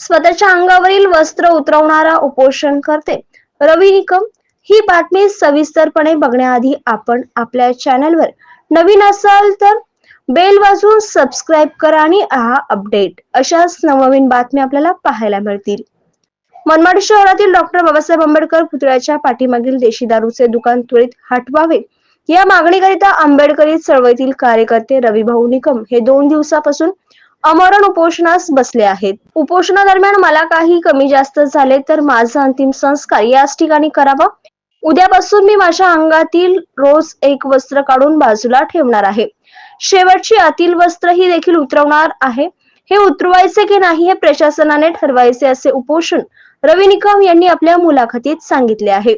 स्वतःच्या अंगावरील वस्त्र उतरवणारा उपोषण करते. रवी निकम ही बातमी सविस्तरपणे बघण्याआधी आपण आपल्या चॅनलवर नवीन असाल तर बेल वाजवून सबस्क्राईब करा आणि हा अपडेट. अशाच नवनवीन बातम्या आपल्याला पाहायला मिळतील. मनमाड शहरातील डॉक्टर बाबासाहेब आंबेडकर पुतळ्याच्या पाठीमागील देशी दारूचे दुकान त्वरित हटवावे. या मागणीकरिता आंबेडकरी चळवळीतील कार्यकर्ते रविभाऊ निकम हे दोन दिवसापासून अमरण उपोषणास बसले आहेत. उपोषणादरम्यान मला काही कमी जास्त झाले तर माझा अंतिम संस्कार याच ठिकाणी करावा. उद्यापासून मी माझ्या अंगातील रोज एक वस्त्र काढून बाजूला ठेवणार आहे. शेवटची आतील वस्त्र ही देखील उतरवणार आहे. हे उतरवायचे की नाही हे प्रशासनाने ठरवायचे असे उपोषण रवी निकम यांनी आपल्या मुलाखतीत सांगितले आहे.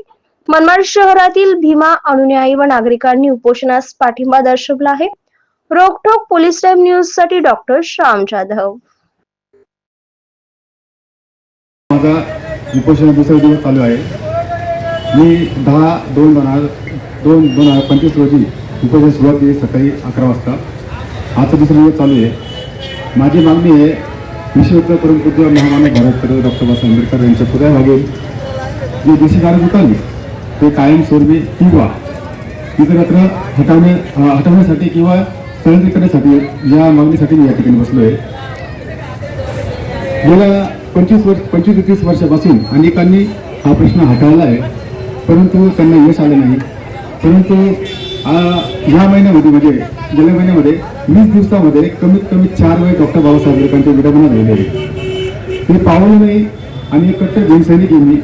मनमाड शहरातील भीमा अनुयायी व नागरिकांनी उपोषणास पाठिंबा दर्शवला आहे. रोकठोक पोलीस टाइम न्यूजसाठी डॉक्टर श्याम जाधव. माझा उपोषण दुसरा दिवस चालू आहे. मी दहा दोन दोन हजार दोन दोन हजार पंचवीस रोजी उपोषण सुरुवात केली सकाळी अकरा वाजता. आजचा दुसरा दिवस चालू आहे. माझी मागणी आहे विश्वविद्यालय परमपूज्य महामानव भारतकडे डॉक्टर बाबासाहेब आंबेडकर यांच्या पुऱ्या मागील. जे देशी कारण दुकान ते कायमस्वरूपी किंवा इतरत्र हटवणे हटवण्यासाठी किंवा स्थलांतरित करण्यासाठी या मागणीसाठी मी या ठिकाणी बसलो आहे गेल्या पंचवीस वर्ष पंचवीस ते तीस वर्षापासून अनेकांनी हा प्रश्न हाताळला आहे. परंतु त्यांना यश आलं नाही. परंतु ह्या महिन्यामध्ये म्हणजे गेल्या महिन्यामध्ये वीस दिवसामध्ये कमीत कमी चार वेळ डॉक्टर बाबासाहेब आंबेडकरांच्या विडंबना झालेली आहे ते पावलं नाही आणि कट्टर जनसैनिक आहे मी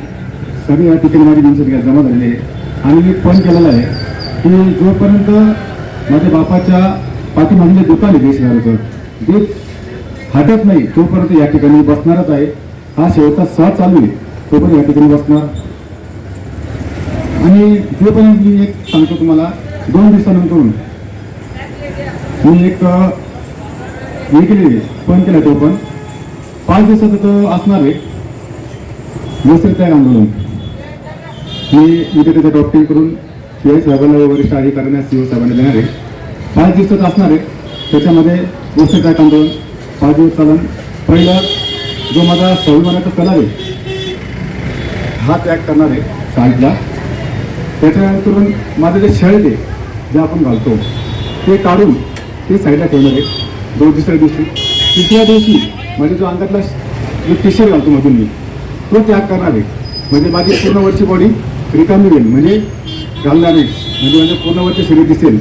सगळे या ठिकाणी माझी भीमसैनिक जमा झालेली आहे आणि मी फोन केलेला आहे की जोपर्यंत माझ्या बापाच्या पाठीमागले दुकान आहे देशगारूचं ते हटत नाही तोपर्यंत या ठिकाणी बसणारच आहे. हा शेवटचा सह चालू आहे तोपर्यंत या ठिकाणी बसणार. आणि ते पण मी एक सांगतो तुम्हाला दोन दिवसानंतर मी एक हे केले पण केला तो पण. पाच दिवसाचं तर असणार आहे. वस्त्र त्याग आंदोलन. मी इथे त्याचं डॉक्टिंग करून आय साहेबांना वरिष्ठ अधिकाऱ्यांना सीओ साहेबांना देणार आहे. पाच दिवसाचं असणार आहे. त्याच्यामध्ये वस्त्र काय आंदोलन पाच दिवस चालन. पहिला जो माझा स्वाभिमानाचा कला आहे हा त्याग करणार आहे साईडला. त्याच्यानंतर माझं जे शर्ट आहे जे आपण घालतो ते काढून ते साईडला ठेवणार आहे. दोन दुसऱ्या दिवशी. तिसऱ्या दिवशी म्हणजे जो अंगातला जो टी शर्ट घालतो मधून मी तो त्याग करणार आहे. म्हणजे माझी पूर्ण वर्षी बॉडी रिकामी होईल. म्हणजे घालणार आहे म्हणजे माझ्या पूर्ण वर्ष शरीर दिसेल.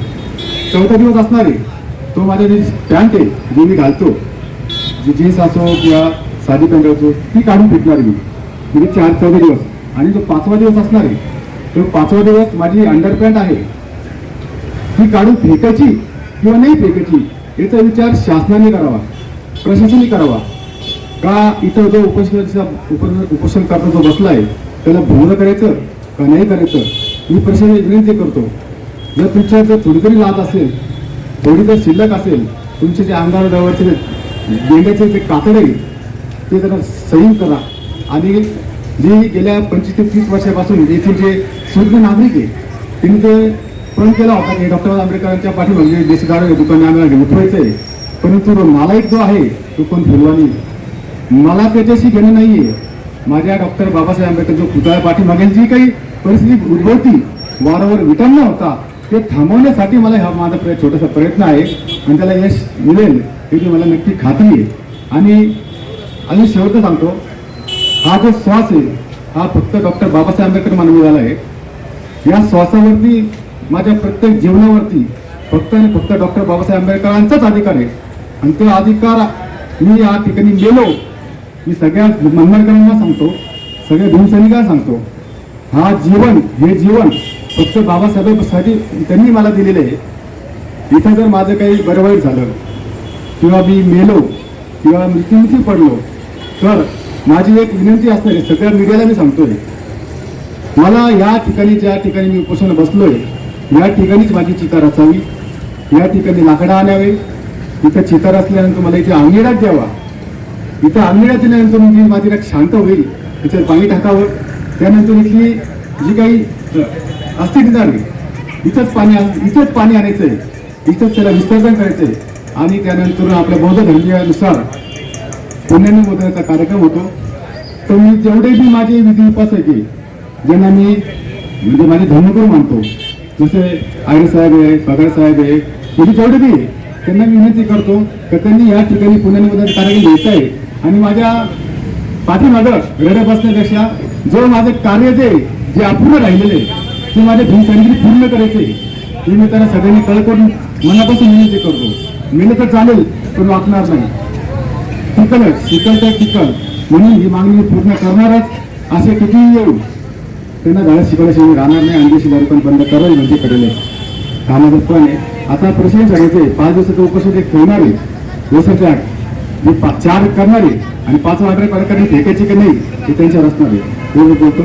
चौथा दिवस असणार आहे तो माझा जी पॅन्ट आहे जी मी घालतो. जी जीन्स असो किंवा साधी पॅन्ट असो ती काढून फेकणार मी. म्हणजे चार चौदा दिवस. आणि जो पाचवा दिवस असणार आहे तो पाचवा दिवस माझी अंडर पॅन्ट आहे. ती काढून फेकायची किंवा नाही फेकायची याचा विचार शासनाने करावा प्रशासनाने करावा. का इथं जो उपोषणाचा उप उपोषण करता जो बसला आहे त्याला भंग करायचं का नाही करायचं मी प्रशासन विनंती करतो. जर तुमच्या जर थोडी तरी लाद असेल थोडी जर शिल्लक असेल तुमचे जे आमदार डवरचे जे गेंड्याचे जे कातडे आहे, ते जरा सैन करा. आणि जे गेल्या पंचवीस ते तीस वर्षापासून येथील जे सुज्ञ नागरिक आहे त्यांनी ते पण केला होता. की डॉक्टर आंबेडकरांच्या पाठीमागे देशगाड दुकाने आम्हाला उठवायचं आहे. परंतु नालायक जो आहे तो कोण फिरवानी मला त्याच्याशी घेणं नाही आहे माझ्या डॉक्टर बाबासाहेब आंबेडकर जो पुतळ्या पाठीमागेल जी काही परिस्थिती उद्भवती वारंवार विटांना होता ते थांबवण्यासाठी मला हा माझा प्रयत्न छोटासा प्रयत्न आहे आणि त्याला यश मिळेल याची मला नक्की खात्री आहे. आणि अजून शेवटचं सांगतो हा जो श्वास आहे हा फक्त डॉक्टर बाबासाहेब आंबेडकर मानवी झाला आहे. या श्वासावरती माझ्या प्रत्येक जीवनावरती फक्त आणि फक्त डॉक्टर बाबासाहेब आंबेडकरांचाच अधिकार आहे. आणि तो अधिकार मी या ठिकाणी गेलो मी सगळ्या मनमाडकरांना सांगतो सगळ्या भीमसैनिकांना सांगतो. हा जीवन हे जीवन फक्त बाबासाहेबांसाठी त्यांनी मला दिलेलं आहे. इथं जर माझं काही बरं वाईट झालं किंवा मी मेलो किंवा मृत्यूमुखी पडलो तर माझी एक विनंती असणार आहे सगळ्या मीडियाला मी सांगतोय मला या ठिकाणी ज्या ठिकाणी मी उपोषण बसलोय या ठिकाणीच माझी चिता रचावी या ठिकाणी लाकडं आणावे. इथं चिता रचल्यानंतर मला इथे अंगेडात द्यावा. इथं अंगेडात दिल्यानंतर मी माझी शांत होईल तिच्यात पाणी टाकावं. त्यानंतर इथली जी काही असते ठिकाणी इथंच पाणी आण- इथंच पाणी आणायचं आहे इथंच त्याला विसर्जन करायचं आहे आणि त्यानंतर आपल्या बौद्ध धर्मीयानुसार पुण्याने कार्यक्रम होतो. तर मी जेवढे बी माझे विधी उपासक ज्यांना मी म्हणजे माझे धर्मगुरू मानतो जसे आयरे साहेब आहे पगार साहेब आहे म्हणजे जेवढे बी त्यांना मी विनंती करतो तर त्यांनी या ठिकाणी पुण्याने मोदण्याचा कार्यक्रम घ्यायचा आहे. आणि माझ्या पाठीमागं रडे बसण्यापेक्षा जो माझं कार्य जे जे अपूर्ण राहिलेले आहे, ते माझ्या भूमिकांनी पूर्ण करायचे. हे मी त्याला सगळ्यांनी कळ करून मनापासून विनंती करतो. मेहनत तर चालेल पण वाकणार नाही. टिकलच शिकल तर टिकल. म्हणून ही मागणी मी पूर्ण करणारच. असे कितीही येऊ. त्यांना झाडं शिकवल्याशिवाय राहणार नाही. आणि दारू पण बंद करावी म्हणजे करेल कामाचं पण आता प्रश्न सांगायचे पाच दिवसाचं उपोषण एक ठेवणार आहे. व्यवसायाच्या पा- चार करणारे आणि पाच वाटरे कार्यक्रम फेकायचे की नाही हे त्यांच्यावर असणार आहे. हे बोलतो.